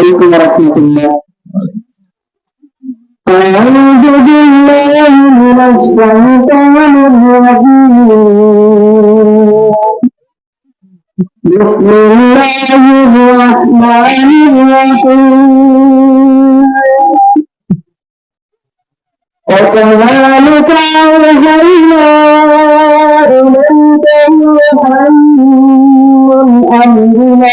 عليكم ورحمة الله أعوذ بالله من الشيطان الرجيم بسم الله الرحمن الرحيم وكذلك أوحينا إليك روحا من أمرنا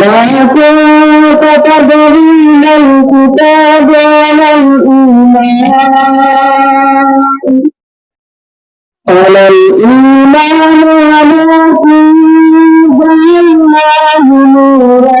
ما كنت تدري ما الكتاب ولا الإيمان ولا الإيمان ولكن جعلناه نورا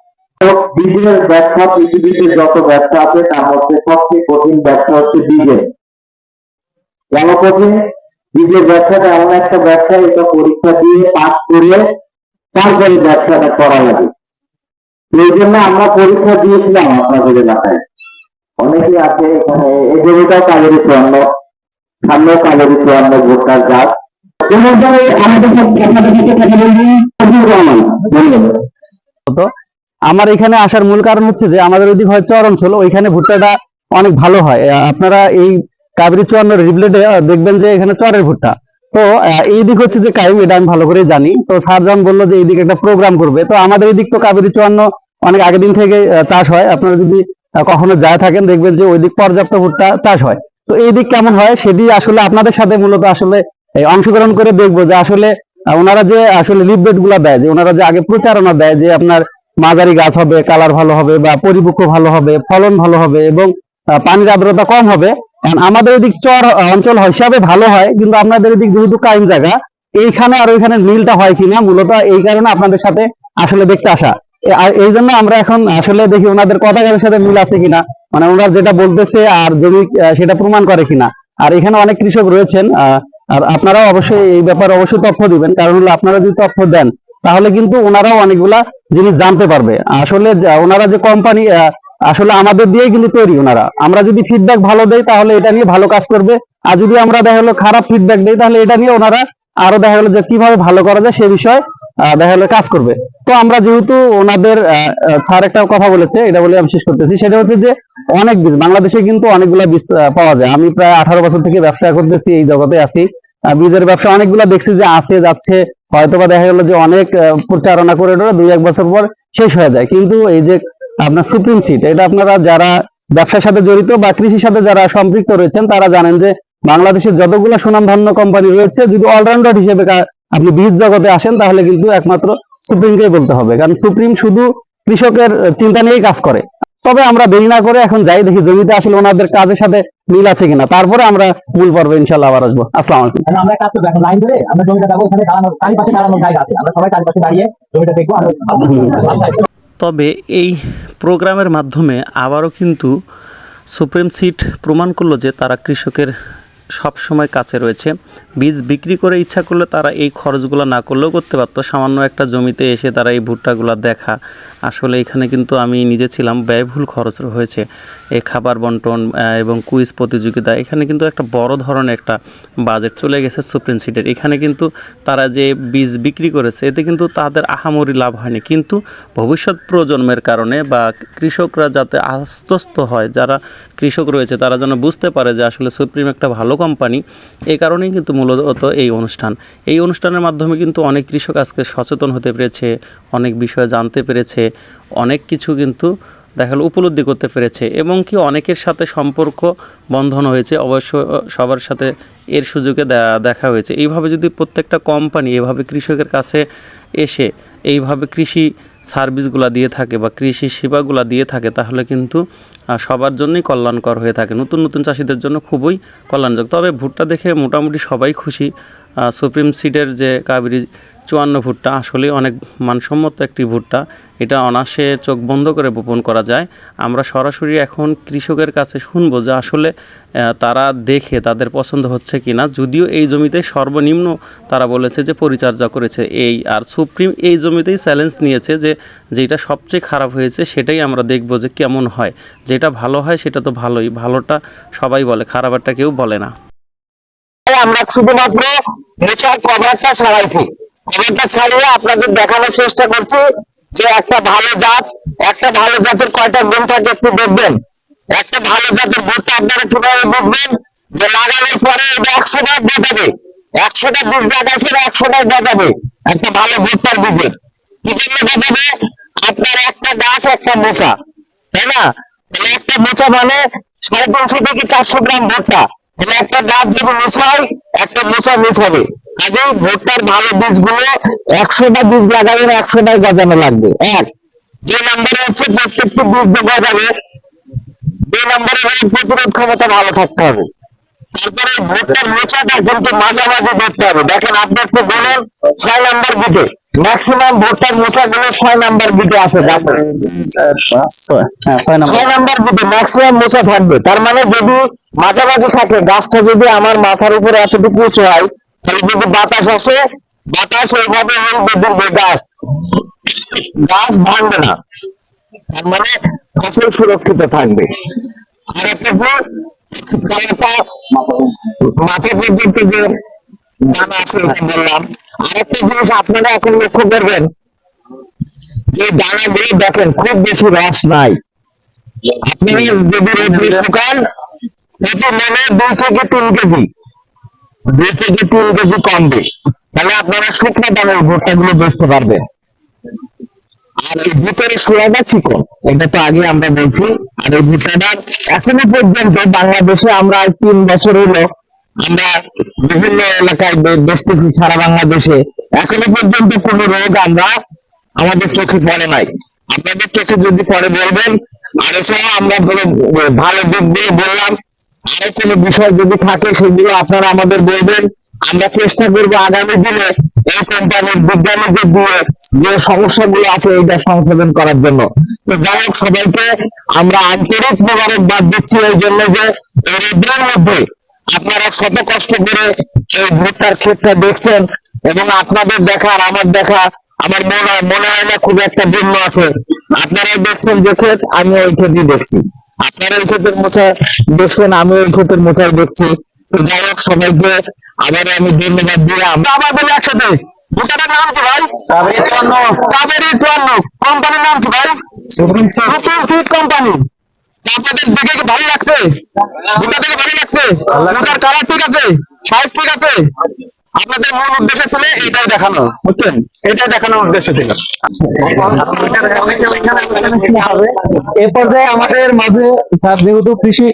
বীজের ব্যবসা পৃথিবীতে যত ব্যবসা আছে তার মধ্যে সবচেয়ে কঠিন ব্যবসা হচ্ছে বীজের কেন কঠিন? বীজের ব্যবসাটা এমন একটা ব্যবসা এটা পরীক্ষা দিয়ে পাস করে তারপরে করা লাগে। এই জন্য আমরা পরীক্ষা দিয়েছিলাম আপনাদের এলাকায়। অনেকেই আছে এখানে এই জমিটাও কালেরি চুয়ান্ন সামনেও কালেরি চুয়ান্ন ভোটার গাছ আমাদের সাথে কথা বলবেন হতো আমার এখানে আসার মূল কারণ হচ্ছে যে আমাদের ওইদিক হয় চর অঞ্চল, ওইখানে ভুট্টাটা অনেক ভালো হয়। আপনারা এই কাবেরি চুয়ান্ন রিপ্লেটে দেখবেন যে এখানে চরের ভুট্টা। তো এই দিক হচ্ছে যে কাইম এটা আমি ভালো করে জানি। তো স্যার যখন বলল যে এইদিকে একটা প্রোগ্রাম করবে। তো আমাদের এই দিক তো কাবেরি চুয়ান্ন অনেক আগের দিন থেকে চাষ হয়। আপনারা যদি কখনো যায় থাকেন, দেখবেন যে ওই দিক পর্যাপ্ত ভুট্টা চাষ হয়। তো এই দিক কেমন হয় সেটি আসলে আপনাদের সাথে মূলত আসলে অংশগ্রহণ করে দেখব যে আসলে ওনারা যে আসলে লিফলেটগুলা দেয়, যে ওনারা যে আগে প্রচারণা দেয় যে আপনার মাঝারি গাছ হবে কালার ভালো হবে বা পরিপক্ক ভালো হবে ফলন ভালো হবে এবং পানির আর্দ্রতা কম হবে। আমাদের এদিক চর অঞ্চল হিসাবে ভালো হয় কিন্তু আপনাদের এদিক যেহেতু কাইম জায়গা এইখানে আর ওইখানে মিলটা হয় কিনা মূলত এই কারণে আপনাদের সাথে আসলে দেখতে আসা। আর এই জন্য আমরা এখন আসলে দেখি ওনাদের কথা কাজের সাথে মিল আছে কিনা মানে ওনারা যেটা বলতেছে আর আহ, সেটা প্রমাণ করে কিনা। আর এখানে অনেক কৃষক রয়েছেন আর আপনারাও অবশ্যই এই ব্যাপারে অবশ্যই তথ্য দিবেন কারণ হলো আপনারা যদি তথ্য দেন তাহলে কিন্তু ওনারাও অনেকগুলা জিনিস জানতে পারবে। আসলে ওনারা যে কোম্পানি আসলে আমাদের দিয়েই কিন্তু তৈরি ওনারা। আমরা যদি ফিডব্যাক ভালো দেই, তাহলে এটা নিয়ে ভালো কাজ করবে। আর যদি আমরা দেখা গেলো খারাপ ফিডব্যাক দেই, তাহলে এটা নিয়ে ওনারা আরও দেখা গেলো যে কীভাবে ভালো করা যায় সে বিষয়ে দেখা গেলো কাজ করবে। তো আমরা যেহেতু ওনাদের স্যার একটা কথা বলেছে, এটা বলে আমি শেষ করতেছি। সেটা হচ্ছে যে অনেক বীজ বাংলাদেশে কিন্তু অনেকগুলা বীজ পাওয়া যায়। আমি প্রায় আঠারো বছর থেকে ব্যবসা করতেছি, এই জগতে আছি। বীজের ব্যবসা অনেকগুলা দেখছি যে আছে, যাচ্ছে। হয়তো বা দেখা গেলো যে অনেক প্রচারণা করে দুই, এক বছর পর শেষ হয়ে যায়। কিন্তু এই যে আপনার সুপ্রিম সিট এটা আপনারা যারা ব্যবসার সাথে জড়িত বা কৃষির সাথে যারা সম্পৃক্ত রয়েছেন, তারা জানেন যে বাংলাদেশের যতগুলো সুনামধন্য কোম্পানি রয়েছে, যদি অলরাউন্ডার হিসেবে আপনি বীজ জগতে আসেন, তাহলে কিন্তু একমাত্র সুপ্রিমকেই বলতে হবে। কারণ সুপ্রিম শুধু কৃষকের চিন্তা নিয়েই কাজ করে। তবে আমরা দেরি না করে এখন যাই দেখি জমিতে আসলে ওনাদের কাজের সাথে মিল আছে কিনা? তারপরে আমরা মূল পর্বে ইনশাল্লাহ আবার আসব। আসসালাম আলাইকুম। আমরা কাজ করব এখন লাইন ধরে। আমরা জমিটা যাব ওখানে দাঁড়ানোর চারিপাশে দাঁড়ানোর জায়গা আছে। আমরা সবাই চারিপাশে দাঁড়িয়ে জমিটা দেখব আর তবে এই প্রোগ্রামের মাধ্যমে আবারও কিন্তু সুপ্রিম সিট প্রমাণ করল যে তারা কৃষকের সব সময় কাছে রয়েছে। বীজ বিক্রি করে ইচ্ছা করলে তারা এই খরচগুলো না করলেও করতে পারতো। সামান্য একটা জমিতে এসে তারা এই ভুট্টাগুলো দেখা। আসলে এখানে কিন্তু আমি নিজে ছিলাম ব্যয়বহুল খরচ হয়েছে। এই খাবার বন্টন এবং কুইজ প্রতিযোগিতা, এখানে কিন্তু একটা বড় ধরনের একটা বাজেট চলে গেছে সুপ্রিম সিটের এখানে কিন্তু তারা যে বীজ বিক্রি করেছে, এতে কিন্তু তাদের আহামরি লাভ হয়নি। কিন্তু ভবিষ্যৎ প্রজন্মের কারণে বা কৃষকরা যাতে আশ্বস্ত হয়, যারা কৃষক রয়েছে, তারা যেন বুঝতে পারে যে আসলে সুপ্রিম একটা ভালো কোম্পানি এই কারণেই কিন্তু মূলত এই অনুষ্ঠান। এই অনুষ্ঠানের মাধ্যমে কিন্তু অনেক কৃষক আজকে সচেতন হতে পেরেছে, অনেক বিষয় জানতে পেরেছে, অনেক কিছু কিন্তু দেখা গেলো উপলব্ধি করতে পেরেছে এবং কি অনেকের সাথে সম্পর্ক বন্ধন হয়েছে, অবশ্য সবার সাথে এর সুযোগে দেখা হয়েছে। এইভাবে যদি প্রত্যেকটা কোম্পানি এভাবে কৃষকের কাছে এসে, এইভাবে কৃষি সার্ভিসগুলো দিয়ে থাকে বা কৃষি সেবাগুলো দিয়ে থাকে, তাহলে কিন্তু সবার জন্যই কল্যাণকর হয়ে থাকে। নতুন নতুন চাষিদের জন্য খুবই কল্যাণযোগ তবে ভুট্টা দেখে মোটামুটি সবাই খুশি। সুপ্রিম সিডের যে কাবেরি চুয়ান্ন ভুট্টা আসলে অনেক মানসম্মত একটি ভুট্টা। এটা অনায়াসে চোখ বন্ধ করে বপন করা যায়। আমরা সরাসরি এখন কৃষকের কাছে শুনব যে আসলে তারা দেখে তাদের পছন্দ হচ্ছে কিনা। যদিও এই জমিতে সর্বনিম্ন তারা বলেছে যে পরিচর্যা করেছে এই, আর সুপ্রিম এই জমিতেই চ্যালেঞ্জ নিয়েছে যে যেটা সবচেয়ে খারাপ হয়েছে সেটাই আমরা দেখব যে কেমন হয়। যেটা ভালো হয় সেটা তো ভালোই, ভালোটা সবাই বলে খারাপটা কেউ বলে না। আমরা শুধুমাত্র কভারটা ছাড়াইছি। কভারটা ছাড়িয়ে আপনাদের দেখানোর চেষ্টা করছি যে একটা ভালো জাত, একটা ভালো জাতের কয়টা গুণ থাকে একটু দেখবেন। একটা ভালো জাতের ভুট্টা আপনারা কীভাবে বুঝবেন? যে লাগানোর পরে একশোটা গজাবে একশোটা বীজ লাগাইছে একশোটা গজাবে একটা ভালো ভুট্টার বীজের কি জন্য গজাবে আপনার একটা গাছ, একটা মোচা। তাই না? একটা মোচা মানে সাড়ে তিনশো থেকে চারশো গ্রাম ভুট্টা। একটা গাছ যদি মিশায় একটা মোচা মিস হবে। কাজে ভুট্টার ভালো বীজগুলো একশোটা বীজ লাগাবেন একশোটাই গজানো লাগবে। এক দুই নম্বরে হচ্ছে প্রত্যেকটি বীজ গজাবে দুই নম্বরে প্রতিরোধ ক্ষমতা ভালো থাকতে হবে। তারপরে ভুট্টার মোচাটা কিন্তু মাঝামাঝি দেখতে হবে। দেখেন, আপনি একটু বলেন, ছয় নাম্বার বিটে ম্যাক্সিমাম ভুট্টার মোচাগুলো ছয় নাম্বার বিটে আছে গাছে ছয় নম্বর দিকে ম্যাক্সিমাম মোচা থাকবে। তার মানে যদি মাঝামাঝি থাকে, গাছটা যদি আমার মাথার উপরে এতটুকু উঁচু হয় তাহলে যদি বাতাস আসে, বাতাস হেলবে দেখবে গাছ। গাছ ভাঙবে না। তার মানে ফসল সুরক্ষিত থাকবে। আর একটা মাথা পর্যন্ত যে দানা আছে বললাম। আরেকটা জিনিস আপনারা এখন লক্ষ্য করবেন, যে দানাগুলো দেখেন, খুব বেশি রস নাই। আপনি যদি শুকান প্রতি মনে দুই থেকে তিন কেজি। দুই থেকে তিন কেজি তাহলে আপনারা শুকনো ভুট্টা গুলো বেচতে পারবেন। আর এই ভিতরে সোয়াটা চিকন, এটা তো আগে আমরা বলছি, আর এই ভুট্টাটা এখনও পর্যন্ত বাংলাদেশে আমরা তিন বছর হলো আমরা বিভিন্ন এলাকায় বেচতেছি, সারা বাংলাদেশে। এখনও পর্যন্ত কোনো রোগ আমরা আমাদের চোখে পড়ে নাই। আপনাদের চোখে যদি পরে বলবেন, আর এছাড়া আমরা ভালো দিক দিয়ে বললাম আরও কোনো বিষয় যদি থাকে সেগুলো আপনারা আমাদের বলবেন। আমরা চেষ্টা করব আগামী দিনে এই কোম্পানির বিজ্ঞানীদের দিয়ে যে সমস্যাগুলো আছে এইটা সংশোধন করার জন্য। তো যাই হোক, সবাইকে আমরা আন্তরিক মোবারকবাদ দিচ্ছি এই জন্য যে এই রোদ্রের মধ্যে আপনারা শত কষ্ট করে এই ভুট্টার ক্ষেতটা দেখছেন এবং আপনাদের দেখা আর আমার দেখা আমার মনে মনে হয় না খুব একটা ভিন্ন আছে। আপনারাই দেখছেন যে ক্ষেত আমি ওই ক্ষেতই দেখছি। আপনারা ওই ক্ষেতের মোচা দেখছেন আমি ওই ক্ষেতের মোচাই দেখছি। তো যাই হোক সবাইকে আবার আমি ধন্যবাদ দিয়ে আমরা আবার বলি একসাথে। ভুট্টাটার নাম কি ভাই? কাবেরি চুয়ান্ন কাবেরি কোম্পানির নাম কি ভাই? Supreme seed company. আপনাদের দেখে কি ভালো লাগছে? ভুট্টা দেখে ভালো লাগছে? কালার ঠিক আছে? সাইজ ঠিক আছে? আপনাদের মূল উদ্দেশ্য ছিল এটাই দেখানো বুঝছেন? এটাই দেখানোর উদ্দেশ্য ছিল। এ পর্যায়ে আমাদের মাঝে স্যার যেহেতু কৃষি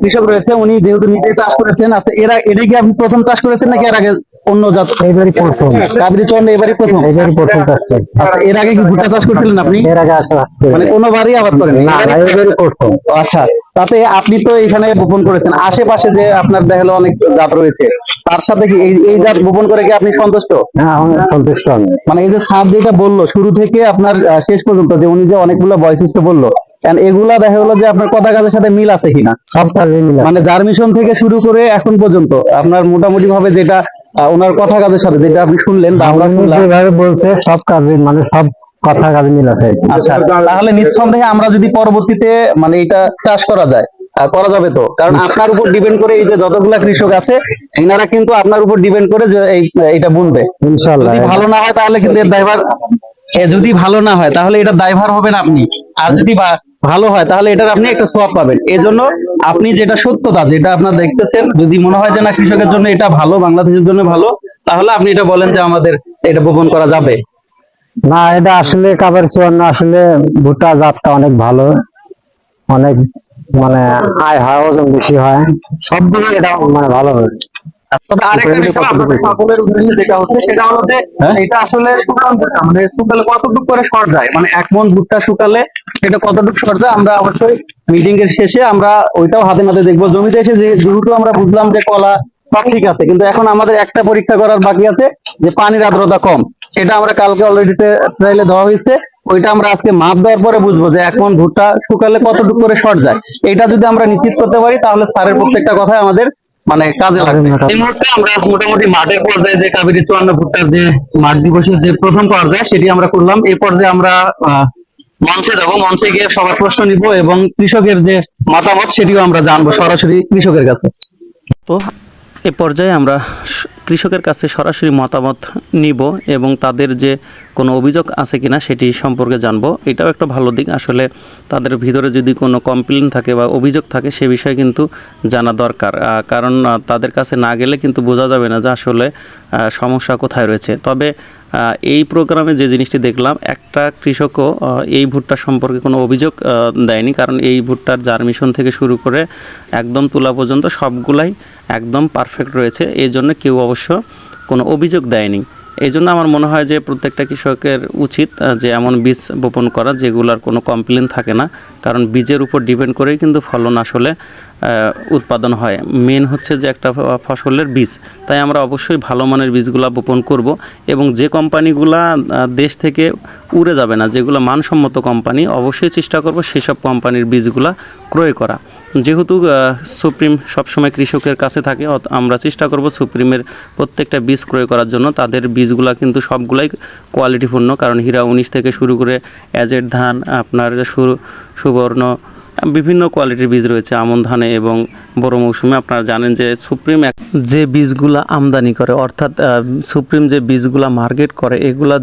কৃষক রয়েছে উনি যেহেতু নিজে চাষ করেছেন আচ্ছা এরা এটা কি আপনি প্রথম চাষ করেছেন নাকি এর আগে অন্য জাত? এবারই প্রথম। কাবরি চন্দ্র এবারই প্রথম? এবারই প্রথম চাষ করেছি। আচ্ছা এর আগে কি ভুট্টা চাষ করেছিলেন আপনি? এর আগে চাষ মানে কোনোবারই আবাদ করেন না এবারই প্রথম। আচ্ছা তাতে আপনি তো এখানে বপন করেছেন। আশেপাশে যে আপনার দেখা গেলো অনেক জাত রয়েছে তার সাথে কি এই জাত বপন করে কি আপনি সন্তুষ্ট? হ্যাঁ সন্তুষ্ট আমি। মানে এই যে সাপ যেটা বলল শুরু থেকে আপনার শেষ পর্যন্ত যে উনি যে অনেকগুলো বৈশিষ্ট্য বলল এগুলা দেখা গেলো যে আপনার কথা কাজের সাথে মিল আছে কিনা? সব কাজে মিল মানে জার্মিশন থেকে শুরু করে এখন পর্যন্ত আপনার মোটামুটি ভাবে যেটা ওনার কথা কাজের সাথে যেটা আপনি শুনলেন বা আমরা যেভাবে বলছে সব কাজে মানে সব কথা কাজে মিল আছে আচ্ছা তাহলে নিঃসন্দেহে আমরা যদি পরবর্তীতে মানে এটা চাষ করা যায় করা যাবে তো? কারণ আপনার উপর ডিপেন্ড করে এই যে যতগুলা কৃষক আছে এনারা কিন্তু আপনার উপর ডিপেন্ড করে যে এটা বুনবে। ইনশাল্লাহ ভালো না হয় তাহলে কিন্তু এর ড্রাইভার যদি ভালো না হয় তাহলে এটা ড্রাইভার হবেন আপনি। আর যদি ভালো হয় তাহলে এটার আপনি একটা সোয়াব পাবেন। এজন্য আপনি যেটা সত্যতা যেটা আপনার দেখতেছেন যদি মনে হয় যে না কৃষকের জন্য এটা ভালো বাংলাদেশের জন্য ভালো তাহলে আপনি এটা বলেন যে আমাদের এটা বপন করা যাবে। না এটা আসলে কাবের চুয়ান্ন আসলে ভুট্টা জাতটা অনেক ভালো। অনেক মানে আয় হয় ওজন বেশি হয়। সব দিকে এটা মানে ভালো হয়। তবে আরেকটা বিষয় আপনাদের সকলের উদ্দেশ্যে যেটা হচ্ছে সেটা হলো যে এটা আসলে শুকান ভুট্টা মানে মানে এক মন ভুট্টা শুকালে সেটা কতটুকু শর্ট যায়? আমরা অবশ্যই মিটিং এর শেষে আমরা ওইটাও হাতে নাতে দেখব। জমিতে এসে যেহেতু আমরা বুঝলাম যে কলা সব ঠিক আছে কিন্তু এখন আমাদের একটা পরীক্ষা করার বাকি আছে যে পানির আর্দ্রতা কম। সেটা আমরা কালকে অলরেডি ট্রাইলে দেওয়া হয়েছে। ওইটা আমরা আজকে মাপ দেওয়ার পরে বুঝব যে এক মন ভুট্টা শুকালে কতটুকু করে শর্ট যায়। এটা যদি আমরা নিশ্চিত করতে পারি তাহলে স্যারের প্রত্যেকটা কথাই আমাদের মানে কাজে লাগবে। এই মুহূর্তে আমরা মোটামুটি মাঠের পর্যায়ে যে কাবেরী চুয়ান্ন ভুট্টার যে মাঠ দিবসের যে প্রথম পর্যায়ে সেটি আমরা করলাম। এই পর্যায়ে আমরা আহ, মঞ্চে যাব। মঞ্চে গিয়ে সবার প্রশ্ন নিব এবং কৃষকের যে মতামত সেটিও আমরা জানব সরাসরি কৃষকের কাছে। তো এ পর্যায়ে আমরা কৃষকের কাছে সরাসরি মতামত নিব এবং তাদের যে কোনো অভিযোগ আছে কিনা সেটি সম্পর্কে জানব। এটাও একটা ভালো দিক। আসলে তাদের ভিতরে যদি কোনো কমপ্লেন থাকে বা অভিযোগ থাকে, সে বিষয়ে কিন্তু জানা দরকার। কারণ তাদের কাছে না গেলে কিন্তু বোঝা যাবে না যে আসলে সমস্যা কোথায় রয়েছে। তবে এই প্রোগ্রামে যে জিনিসটি দেখলাম, একটা কৃষকও এই ভুট্টা সম্পর্কে কোনো অভিযোগ দেয়নি। কারণ এই ভুট্টার জার্মিশন থেকে শুরু করে একদম তোলা পর্যন্ত সবগুলাই একদম পারফেক্ট রয়েছে। এই জন্য কেউ অবশ্য কোনো অভিযোগ দেয়নি। এই জন্য আমার মনে হয় যে প্রত্যেকটা কৃষকের উচিত যে এমন বীজ বপন করা যেগুলোর কোনো কমপ্লেন থাকে না। কারণ বীজের উপর ডিপেন্ড করেই কিন্তু ফলন আসলে উৎপাদন হয়। মেন হচ্ছে যে একটা ফসলের বীজ। তাই আমরা অবশ্যই ভালো মানের বীজগুলা বপন করব এবং যে কোম্পানিগুলা দেশ থেকে উড়ে যাবে না, যেগুলো মানসম্মত কোম্পানি, অবশ্যই চেষ্টা করব সেসব কোম্পানির বীজগুলা ক্রয় করা। যেহেতু সুপ্রিম সবসময় কৃষকের কাছে থাকে আমরা চেষ্টা করব সুপ্রিমের প্রত্যেকটা বীজ ক্রয় করার জন্য। তাদের বীজগুলা কিন্তু সবগুলাই কোয়ালিটিপূর্ণ কারণ হীরা উনিশ থেকে শুরু করে অ্যাজেড ধান, আপনার সুবর্ণ বিভিন্ন কোয়ালিটির বীজ রয়েছে, আমন ধানে এবং বড় মৌসুমে। আপনারা জানেন যে সুপ্রিম যে বীজগুলা আমদানি করে, অর্থাৎ সুপ্রিম যে বীজগুলা মার্কেট করে, এগুলা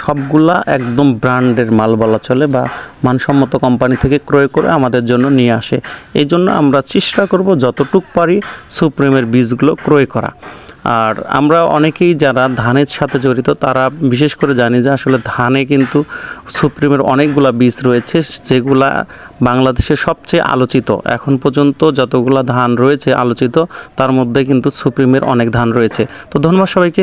সবগুলা একদম ব্র্যান্ডের মাল বলা চলে বা মানসম্মত কোম্পানি থেকে ক্রয় করে আমাদের জন্য নিয়ে আসে। এই জন্য আমরা চেষ্টা করব যতটুক পারি সুপ্রিমের বীজগুলো ক্রয় করা। আর আমরা অনেকেই যারা ধানের সাথে জড়িত, তারা বিশেষ করে জানি যে আসলে ধানে কিন্তু সুপ্রিমের অনেকগুলা বীজ রয়েছে, যেগুলা বাংলাদেশে সবচেয়ে আলোচিত। এখন পর্যন্ত যতগুলা ধান রয়েছে আলোচিত, তার মধ্যে কিন্তু সুপ্রিমের অনেক ধান রয়েছে। তো ধন্যবাদ সবাইকে